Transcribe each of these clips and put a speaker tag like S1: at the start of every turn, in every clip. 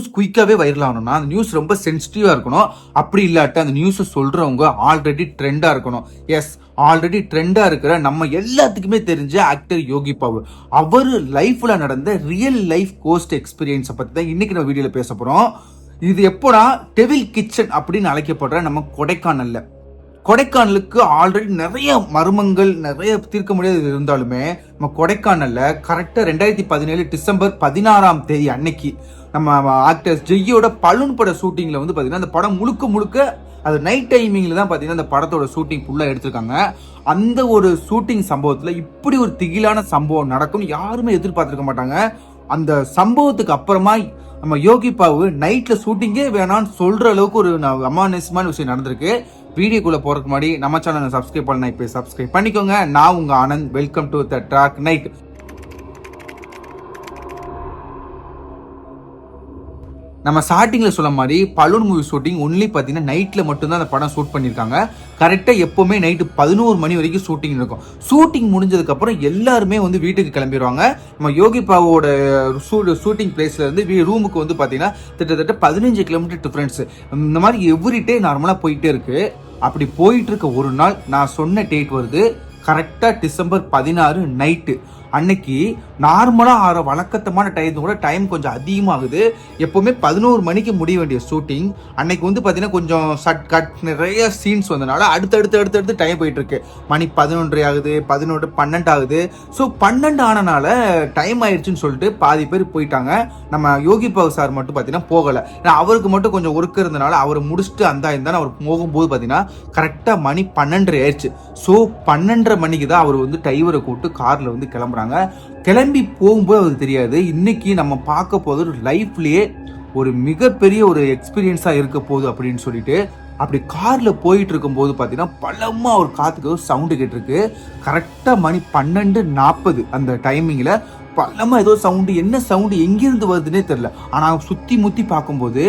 S1: News குயிக்காகவே viral ஆகணும்னா அந்த news ரொம்ப சென்சிட்டிவாக இருக்கணும். அப்படி இல்லாட்ட அந்த நியூஸை சொல்கிறவங்க ஆல்ரெடி ட்ரெண்டாக இருக்கணும். எஸ் ஆல்ரெடி ட்ரெண்டாக இருக்கிற நம்ம எல்லாத்துக்குமே தெரிஞ்ச ஆக்டர் யோகி பாபு. அவர் லைஃப்ல நடந்த ரியல் லைஃப் கோஸ்ட் எக்ஸ்பீரியன்ஸை பற்றி தான் இன்றைக்கி நம்ம வீடியோவில் பேச போகிறோம் இது எப்போடா டெவில் கிச்சன் அப்படின்னு அழைக்கப்படுற நம்ம கொடைக்கானலில். கொடைக்கானலுக்கு ஆல்ரெடி நிறைய மர்மங்கள் நிறைய தீர்க்க முடியாதது இருந்தாலுமே நம்ம கொடைக்கானலில் கரெக்டாக ரெண்டாயிரத்தி பதினேழு டிசம்பர் பதினாறாம் தேதி அன்னைக்கு நம்ம ஆக்டர்ஸ் ஜெய்யோட பலூன் பட ஷூட்டிங்கில் வந்து பார்த்தீங்கன்னா அந்த படம் முழுக்க முழுக்க அது நைட் டைமிங்ல தான் பார்த்தீங்கன்னா அந்த படத்தோட ஷூட்டிங் ஃபுல்லாக எடுத்திருக்காங்க. அந்த ஒரு ஷூட்டிங் சம்பவத்தில் இப்படி ஒரு திகிலான சம்பவம் நடக்கும் யாருமே எதிர்பார்த்திருக்க மாட்டாங்க. அந்த சம்பவத்துக்கு அப்புறமா நம்ம யோகி பாவு நைட்டில் ஷூட்டிங்கே வேணாம்னு சொல்கிற அளவுக்கு ஒரு ந- விஷயம் நடந்திருக்கு. வீடியோக்குள்ளே போகிறதுக்கு முன்னாடி நம்ம சேனலை சப்ஸ்கிரைப் பண்ண இப்போ சப்ஸ்கிரைப் பண்ணிக்கோங்க. நான் உங்கள் Anand. Welcome to the track night நம்ம ஸ்டார்டிங்கில் சொல்ல மாதிரி பலூன் மூவி ஷூட்டிங் ஒன்லி பார்த்தீங்கன்னா நைட்டில் மட்டும்தான் அந்த படம் ஷூட் பண்ணியிருக்காங்க. கரெக்டாக எப்போவுமே நைட்டு பதினோரு மணி வரைக்கும் ஷூட்டிங் இருக்கும். ஷூட்டிங் முடிஞ்சதுக்கப்புறம் எல்லாருமே வந்து வீட்டுக்கு கிளம்பிடுவாங்க. நம்ம யோகி பாவோட ஷூட்டிங் பிளேஸ்லேருந்து வீ ரூமுக்கு வந்து பார்த்தீங்கன்னா கிட்டத்தட்ட பதினஞ்சு கிலோமீட்டர் டிஃப்ரென்ஸ் இந்த மாதிரி எவ்ரி டே நார்மலாக போயிட்டே இருக்குது அப்படி போயிட்டு இருக்க ஒரு நாள் நான் சொன்ன டேட் வருது. கரெக்டாக டிசம்பர் பதினாறு நைட்டு அன்னைக்கு நார்மலாக ஆகிற வழக்கத்தமான டைம் கூட டைம் கொஞ்சம் அதிகமாகுது. எப்போவுமே பதினோரு மணிக்கு முடிய வேண்டிய ஷூட்டிங் அன்னைக்கு வந்து பார்த்தீங்கன்னா கொஞ்சம் சட் கட் நிறைய சீன்ஸ் வந்தனால அடுத்தடுத்து அடுத்தடுத்து டைம் போயிட்டு இருக்கு மணி பதினொன்றரை ஆகுது பதினொன்று பன்னெண்டு ஆகுது. ஸோ பன்னெண்டு ஆனனால டைம் ஆயிடுச்சுன்னு சொல்லிட்டு பாதி பேர் போயிட்டாங்க. நம்ம யோகி பாபு சார் மட்டும் பார்த்தீங்கன்னா போகலை. ஏன்னா அவருக்கு மட்டும் கொஞ்சம் ஒர்க் இருந்தனால அவர் முடிச்சுட்டு அந்த இருந்தாலும் அவர் போகும்போது பார்த்தீங்கன்னா கரெக்டாக மணி பன்னெண்டு ஆயிடுச்சு. ஸோ பன்னெண்டரை மணிக்கு தான் அவர் வந்து டிரைவரை கூப்பிட்டு காரில் வந்து கிளம்புறாங்க கிளம்பி போகும்போது அவருக்கு தெரியாது. இன்னைக்கு நம்ம பார்க்க போது லைஃப்லேயே ஒரு மிகப்பெரிய ஒரு எக்ஸ்பீரியன்ஸாக இருக்க போகுது அப்படின்னு சொல்லிட்டு அப்படி காரில் போயிட்டு இருக்கும்போது பார்த்தீங்கன்னா பலமாக அவர் காத்துக்கு ஒரு சவுண்டு கேட்டிருக்கு. கரெக்டாக மணி பன்னெண்டு நாற்பது அந்த டைமிங்கில் பலமாக ஏதோ சவுண்டு என்ன சவுண்டு எங்கேருந்து வருதுன்னே தெரில ஆனால் சுற்றி முற்றி பார்க்கும்போது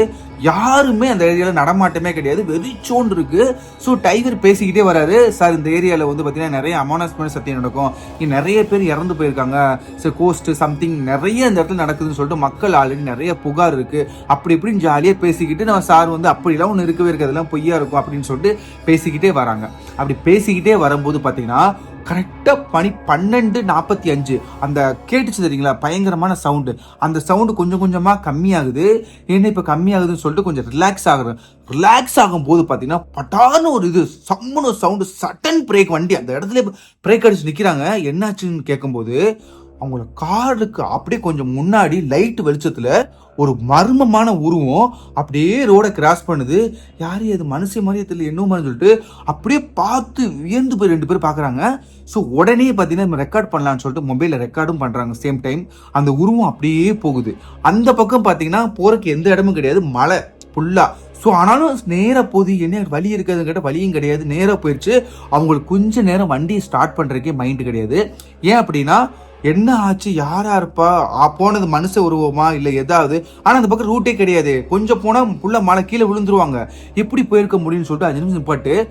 S1: யாருமே அந்த ஏரியாவில் நடமாட்டமே கிடையாது. வெறிச்சோண்டு இருக்கு. ஸோ டைகர் பேசிக்கிட்டே வராரு. சார் இந்த ஏரியாவில் வந்து பார்த்தீங்கன்னா நிறைய அமானஸ்மெண்ட் சத்தியம் நடக்கும். இங்கே நிறைய பேர் இறந்து போயிருக்காங்க. ஸோ கோஸ்ட்டு சம்திங் நிறைய இந்த இடத்துல நடக்குதுன்னு சொல்லிட்டு மக்கள் ஆல்ரெடி நிறைய புகார் இருக்கு. அப்படி இப்படின்னு ஜாலியாக பேசிக்கிட்டு நம்ம சார் வந்து அப்படிலாம் ஒன்று இருக்கவே இருக்கு அதெல்லாம் பொய்யா இருக்கும் அப்படின்னு சொல்லிட்டு பேசிக்கிட்டே வராங்க. அப்படி பேசிக்கிட்டே வரும்போது பார்த்தீங்கன்னா கரெக்டாக மணி பன்னெண்டு நாற்பத்தி அஞ்சு. அந்த கேட்டுச்சு தெரியுங்களா? பயங்கரமான சவுண்டு அந்த சவுண்டு கொஞ்சம் கொஞ்சமாக கம்மியாகுது. என்ன இப்போ கம்மியாகுதுன்னு சொல்லிட்டு கொஞ்சம் ரிலாக்ஸ் ஆகுறேன். ரிலாக்ஸ் ஆகும்போது பார்த்தீங்கன்னா பட்டான்னு ஒரு இது சம்முன்னு சவுண்டு சட்டன் பிரேக் வண்டி. அந்த இடத்துல பிரேக் அடிச்சு நிற்கிறாங்க என்னாச்சுன்னு கேட்கும்போது அவங்களோட காருக்கு அப்படியே கொஞ்சம் முன்னாடி லைட் வெளிச்சத்தில் ஒரு மர்மமான உருவம் அப்படியே ரோடை கிராஸ் பண்ணுது. யாரு அது மனுஷன் மாதிரியே தெரியல சொல்லிட்டு அப்படியே பார்த்து வியந்து போய் ரெண்டு பேரும் பார்க்குறாங்க. ஸோ உடனே பார்த்தீங்கன்னா நம்ம ரெக்கார்ட் பண்ணலான்னு சொல்லிட்டு மொபைலில் ரெக்கார்டும் பண்ணுறாங்க சேம் டைம் அந்த உருவம் அப்படியே போகுது. அந்த பக்கம் பார்த்தீங்கன்னா போறதுக்கு எந்த இடமும் கிடையாது மழை ஃபுல்லாக ஸோ ஆனாலும் நேராக போகுது. என்ன வழி இருக்காதுன்னு கேட்டால் வழியும் கிடையாது நேராக போயிடுச்சு அவங்களுக்கு கொஞ்சம் நேரம் வண்டியை ஸ்டார்ட் பண்ணுறதுக்கே மைண்டு கிடையாது. ஏன் அப்படின்னா என்ன ஆச்சு? யாரா இருப்பா? போனது மனுஷ உருவமா இல்லை ஏதாவது? ஆனால் அந்த பக்கம் ரூட்டே கிடையாது. கொஞ்சம் போனால் புள்ள மலை கீழே விழுந்துருவாங்க. எப்படி போயிருக்க முடியும்னு சொல்லிட்டு அஞ்சு நிமிஷம் பட்டு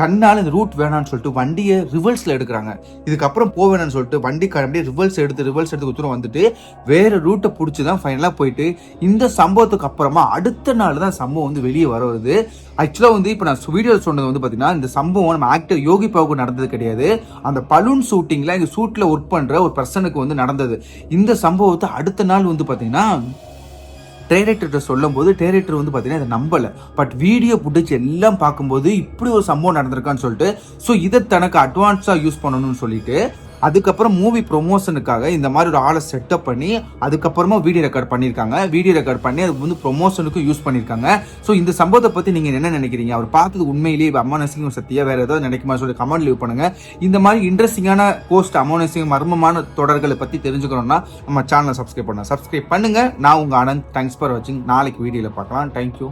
S1: தன்னால் இந்த ரூட் வேணாம்னு சொல்லிட்டு வண்டியை ரிவர்ஸில் எடுக்கிறாங்க. இதுக்கப்புறம் போக வேணாம்னு சொல்லிட்டு வண்டி கிளம்பி ரிவர்ஸ் எடுத்து ரிவர்ஸ் எடுத்து குத்துரம் வந்துட்டு வேறு ரூட்டை பிடிச்சி தான் ஃபைனலாக போயிட்டு இந்த சம்பவத்துக்கு அப்புறமா அடுத்த நாள் தான் சம்பவம் வந்து வெளியே வர வருது. ஆக்சுவலாக வந்து இப்போ நான் வீடியோ சொன்னது வந்து பார்த்தீங்கன்னா இந்த சம்பவம் நம்ம ஆக்டர் யோகி பாவுக்கு நடந்தது கிடையாது. அந்த பலூன் ஷூட்டிங்கில் இங்கே ஷூட்டில் ஒர்க் பண்ணுற ஒரு பர்சனுக்கு வந்து நடந்தது. இந்த சம்பவத்தை அடுத்த நாள் வந்து பார்த்தீங்கன்னா டைரக்டர்கிட்ட சொல்லும்போது டேரக்டர் வந்து பார்த்தீங்கன்னா இதை நம்பலை. பட் வீடியோ புட்டிச்சு எல்லாம் பார்க்கும்போது இப்படி ஒரு சம்பவம் நடந்திருக்கான்னு சொல்லிட்டு ஸோ இதை தனக்கு அட்வான்ஸாக யூஸ் பண்ணணும்னு சொல்லிட்டு அதுக்கப்புறம் மூவி ப்ரொமோஷனுக்காக இந்த மாதிரி ஒரு ஆளை செட்டப் பண்ணி அதுக்கப்புறமா வீடியோ ரெக்கார்ட் பண்ணியிருக்காங்க. வீடியோ ரெக்கார்ட் பண்ணி அது வந்து ப்ரொமோஷனுக்கும் யூஸ் பண்ணியிருக்காங்க. ஸோ இந்த சம்பவத்தை பற்றி நீங்கள் என்ன நினைக்கிறீங்க? அவர் பார்த்தது உண்மையிலேயே அம்மானசிங்கம் சத்தியா வேறு ஏதாவது நினைக்குமா சொல்லி கமெண்ட் லீவ் பண்ணுங்க. இந்த மாதிரி இன்ட்ரெஸ்டிங்கான போஸ்ட் அமோனசிங் மர்மமான தொடர்களை பற்றி தெரிஞ்சுக்கணும்னா நம்ம சேனலை சப்ஸ்கிரைப் பண்ணலாம் சப்ஸ்கிரைப் பண்ணுங்கள் நான் உங்கள் ஆனந்த். தேங்க்ஸ் ஃபார் வாட்சிங் நாளைக்கு வீடியோவில் பார்க்கலாம். தேங்க்யூ